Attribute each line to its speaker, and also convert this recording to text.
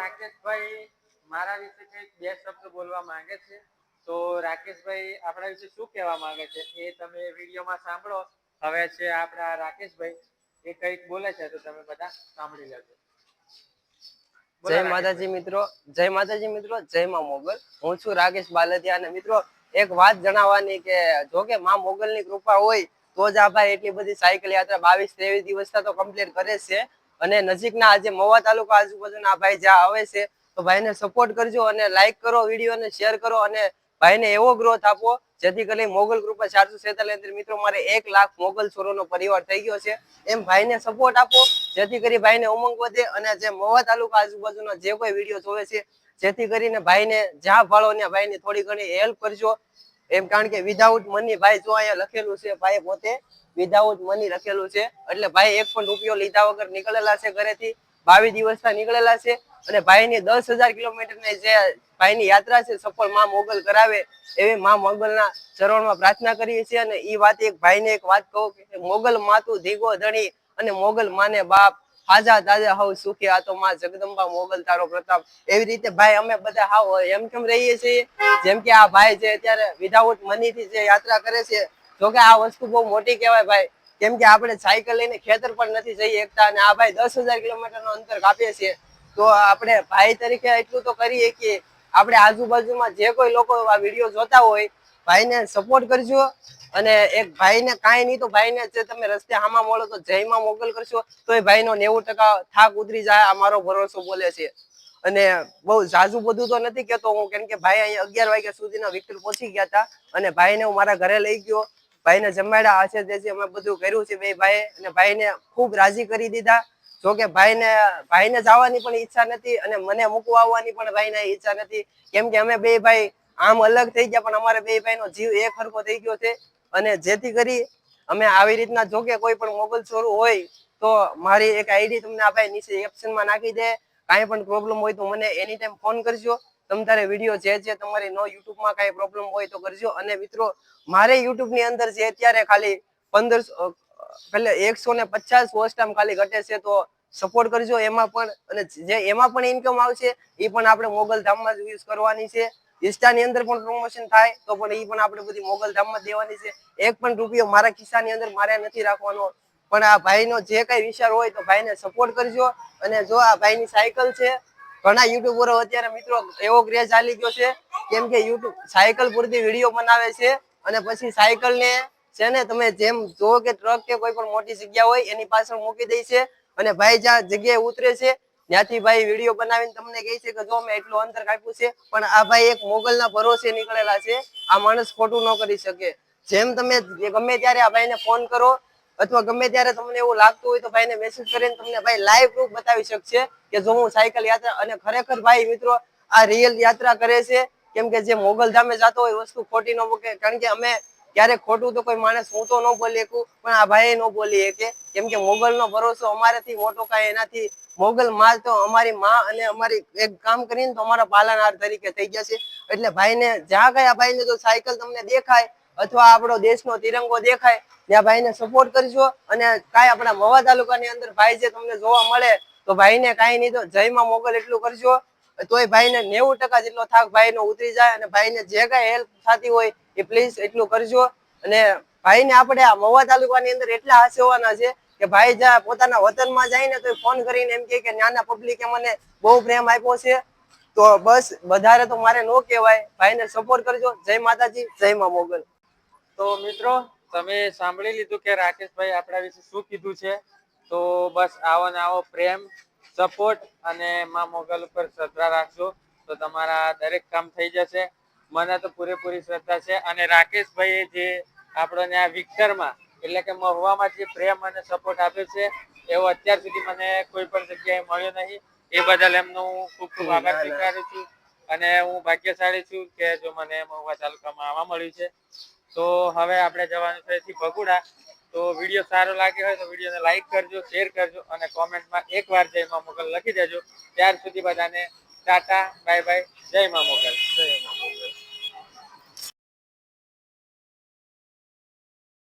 Speaker 1: રાકેશભાઈ મારા વિશે કંઈક બે શબ્દ બોલવા માંગે છે. તો રાકેશભાઈ આપણા વિશે શું કહેવા માંગે છે એ તમે વિડીયોમાં સાંભળો. હવે છે આપણા રાકેશભાઈ. એ કંઈક બોલે છે તો તમે બધા સાંભળી લેજો.
Speaker 2: જય માતાજી મિત્રો. જય માતાજી મિત્રો. જય માં મોગલ. હું છું રાકેશ બાલદિયા અને મિત્રો એક વાત જણાવવાની કે જો કે માં મોગલ ની કૃપા હોય તો જ આ ભાઈ એટલી બધી સાયકલ યાત્રા બાવીસ ત્રેવીસ દિવસ તો કમ્પ્લીટ કરે છે. અને નજીકના આજે મવા તાલુકા આજુબાજુના ભાઈ જ્યાં આવે છે, તો ભાઈને સપોર્ટ કરજો અને લાઈક કરો વીડિયો ને શેર કરો અને ભાઈને એવો ગ્રોથ આપો, જેથી કરી મોગલ કૃપા ચારસો છેતાલીસ મિત્રો મારે એક લાખ મોગલ છોરોનો પરિવાર થઈ ગયો છે. એમ ભાઈને સપોર્ટ આપો, જેથી કરી ભાઈને ઉમંગ વધે અને જે મવા તાલુકા આજુબાજુના જે કોઈ વીડિયો જોવે છે, જેથી કરીને ભાઈને જ્યાં ફાળો ને ભાઈને થોડી ઘણી હેલ્પ કરજો. એમ કારણ કે વિધાઉટ મની ભાઈ જો અહીંયા લખેલું છે, ભાઈ પોતે વિધાઉટ મની લખેલું છે. એટલે ભાઈ એક પણ રૂપિયો લીધા વગર નીકળેલા છે ઘરેથી. બાવીસ દિવસ નીકળેલા છે. અને ભાઈની દસ હજાર કિલોમીટરની જે ભાઈની યાત્રા છે, સફળમાં મોગલ કરાવે એવી માં મોગલના ચરણમાં પ્રાર્થના કરીએ છીએ. અને એ વાત એક ભાઈને એક વાત કહું કે મોગલ માતું ધીગો ધણી અને મોગલ માને બાપ. હાજા તાજા હવ સુખી, આ તો માં જગદંબા મોગલ તારો પ્રતાપ. એવી રીતે ભાઈ અમે બધા હાવ એમ કેમ રહીએ છીએ? જેમ કે આ ભાઈ છે અત્યારે વિધાઉટ મની થી જે યાત્રા કરે છે જો કે આ વસ્તુ બહુ મોટી કહેવાય ભાઈ. કેમ કે આપણે સાયકલ લઈને ખેતર પણ નથી જઈ શકતા અને આ ભાઈ દસ હજાર કિલોમીટરનું અંતર કાપીએ છીએ. તો આપણે ભાઈ તરીકે એટલું તો કરીએ કે આપણે આજુબાજુમાં જે કોઈ લોકો આ વીડિયો જોતા હોય, ભાઈને સપોર્ટ કરજો. અને એક ભાઈને કાંઈ નહીં તો ભાઈને જે તમે રસ્તે હામાં મળો તો જયમાં મોકલ કરશો. તો એ ભાઈનો નેવું ટકા થાક ઉતરી જાય, આ મારો ભરોસો બોલે છે. અને બહુ ઝાઝુ બધું તો નથી કેતો હું, કેમ કે ભાઈ અહીંયા અગિયાર વાગ્યા સુધીના વિક્ટર પહોંચી ગયા હતા અને ભાઈને હું મારા ઘરે લઈ ગયો. ભાઈને જમાડ્યા હશે તેથી અમે બધું કર્યું છે બે ભાઈ અને ભાઈને ખૂબ રાજી કરી દીધા. જો કે ભાઈને ભાઈને જવાની પણ ઈચ્છા નથી અને મને મૂકવા આવવાની પણ ભાઈને ઈચ્છા નથી. કેમ કે અમે બે ભાઈ આમ અલગ થઈ ગયા, પણ અમારે બે ભાઈનો જીવ એક હરખો થઈ ગયો છે અને જેથી કરી અમે આવી રીતના જો કે કોઈ પણ મોબાઈલ ચોરું હોય તો મારી એક આઈડી તમને આ ભાઈ નીચે એપ્શનમાં નાખી દે. કાંઈ પણ પ્રોબ્લેમ હોય તો મને એની ટાઈમ ફોન કરજો. તમ તારે વીડિયો જે છે તમારી નો યુટ્યુબમાં કાંઈ પ્રોબ્લેમ હોય તો કરજો. અને મિત્રો, મારે યુટ્યુબની અંદર જે અત્યારે ખાલી પંદરસો એટલે એકસો ને પચાસ વોચ ટાઈમ ખાલી ઘટે છે તો સપોર્ટ કરજો એમાં પણ. અને જે એમાં પણ ઇન્કમ આવશે, એ પણ આપણે મોગલ ધામમાં જ યુઝ કરવાની છે. ઇન્સ્ટાની અંદર પણ પ્રમોશન થાય, તો પણ એ પણ આપણે બધી મોગલ ધામમાં જ દેવાની છે. એક પણ રૂપિયો મારા ખિસ્સાની અંદર મારે નથી રાખવાનો. પણ આ ભાઈનો જે કઈ વિચાર હોય તો ભાઈને સપોર્ટ કરજો. અને જો આ ભાઈની સાયકલ છે ઘણા યુટ્યુબરો અત્યારે મિત્રો એવો ક્રેઝ ચાલી ગયો છે, કેમ કે યુટ્યુબ સાયકલ પૂરતી વીડિયો બનાવે છે અને પછી સાયકલ ને છે ને તમે જેમ જો કે ટ્રક કે કોઈ પણ મોટી જગ્યા હોય એની પાછળ મૂકી દે છે અને ભાઈ જ્યાં જગ્યાએ ઉતરે છે, ત્યાંથી ભાઈ વીડિયો બનાવીને તમને કહે છે કે જો મેં એટલું અંતર કાપ્યું છે, પણ આ ભાઈ એક મોગલના ભરોસે નીકળેલા છે. આ માણસ ખોટું ન કરી શકે. જેમ તમે ગમે ત્યારે આ ભાઈને ફોન કરો અથવા ગમે ત્યારે તમને એવું લાગતું હોય તો ભાઈને મેસેજ કરીને તમને ભાઈ લાઈવ પ્રૂફ બતાવી શકશે કે જો હું સાયકલ યાત્રા અને ખરેખર ભાઈ મિત્રો આ રિયલ યાત્રા કરે છે, કેમ કે જે મોગલ ધામે જતો હોય વસ્તુ ખોટી ન મૂકે. કારણ કે અમે ક્યારેક ખોટું તો કોઈ માણસ હું તો ન બોલી શકું, પણ આ ભાઈ ન બોલી શકે. કેમ કે મોગલ નો ભરોસો અમારાથી મોટો કાંઈ એનાથી. મોગલ માં તો અમારી માં અને અમારી એક કામ કરીને તો અમારા પાલનહાર તરીકે થઈ ગયા છે. એટલે ભાઈને જ્યાં ગયા ભાઈને જો સાયકલ તમને દેખાય અથવા આપણો દેશનો તિરંગો દેખાય ત્યાં ભાઈને સપોર્ટ કરજો અને કાંઈ આપણા મવા તાલુકાની અંદર ભાઈ જે તમને જોવા મળે, તો ભાઈને કાંઈ નહીં તો જયમાં મોગલ એટલું કરજો. તોય ભાઈને નેવું ટકા જેટલો થાક ભાઈનો ઉતરી જાય અને ભાઈને જે કાંઈ હેલ્પ થતી હોય એ પ્લીઝ એટલું કરજો. અને ભાઈને આપણે આ મવા તાલુકાની અંદર એટલા હસેવાના છે કે ભાઈ જ્યાં પોતાના વતનમાં જાય ને તો ફોન કરીને એમ કે નાના પબ્લિકે મને બહુ પ્રેમ આપ્યો છે. તો બસ, વધારે તો મારે ન કહેવાય. ભાઈને સપોર્ટ કરજો. જય માતાજી જય મા મોગલ.
Speaker 1: તો મિત્રો તમે સાંભળી લીધું કે રાકેશભાઈ આપણા વિશે શું કીધું છે? તો બસ આવો ને આવો પ્રેમ સપોર્ટ અને માં મોગલ ઉપર શ્રદ્ધા રાખજો. તો તમારા દરેક કામ થઈ જશે. મને તો પૂરેપૂરી શ્રદ્ધા છે અને રાકેશભાઈએ જે આપણને આ વિક્ટરમાં એટલે કે મહુવામાં જે પ્રેમ અને સપોર્ટ આપ્યો છે એવો અત્યાર સુધી મને કોઈ પણ જગ્યાએ મળ્યો નહીં. એ બદલ એમનો હું ખૂબ ખૂબ આભાર સ્વીકારું છું અને હું ભાગ્યશાળી છું કે જો મને મહુવા તાલુકામાં આવવા મળ્યું છે. તો હવે આપણે જવાનું છે થી ભગુડા. તો વીડિયો સારો લાગ્યો હોય તો વિડીયોને લાઈક કરજો, શેર કરજો અને કોમેન્ટમાં એક વાર જય મા મોગલ લખી દેજો. ત્યાર સુધી બધાને ટાટા, બાય બાય, જય મા મોગલ. જય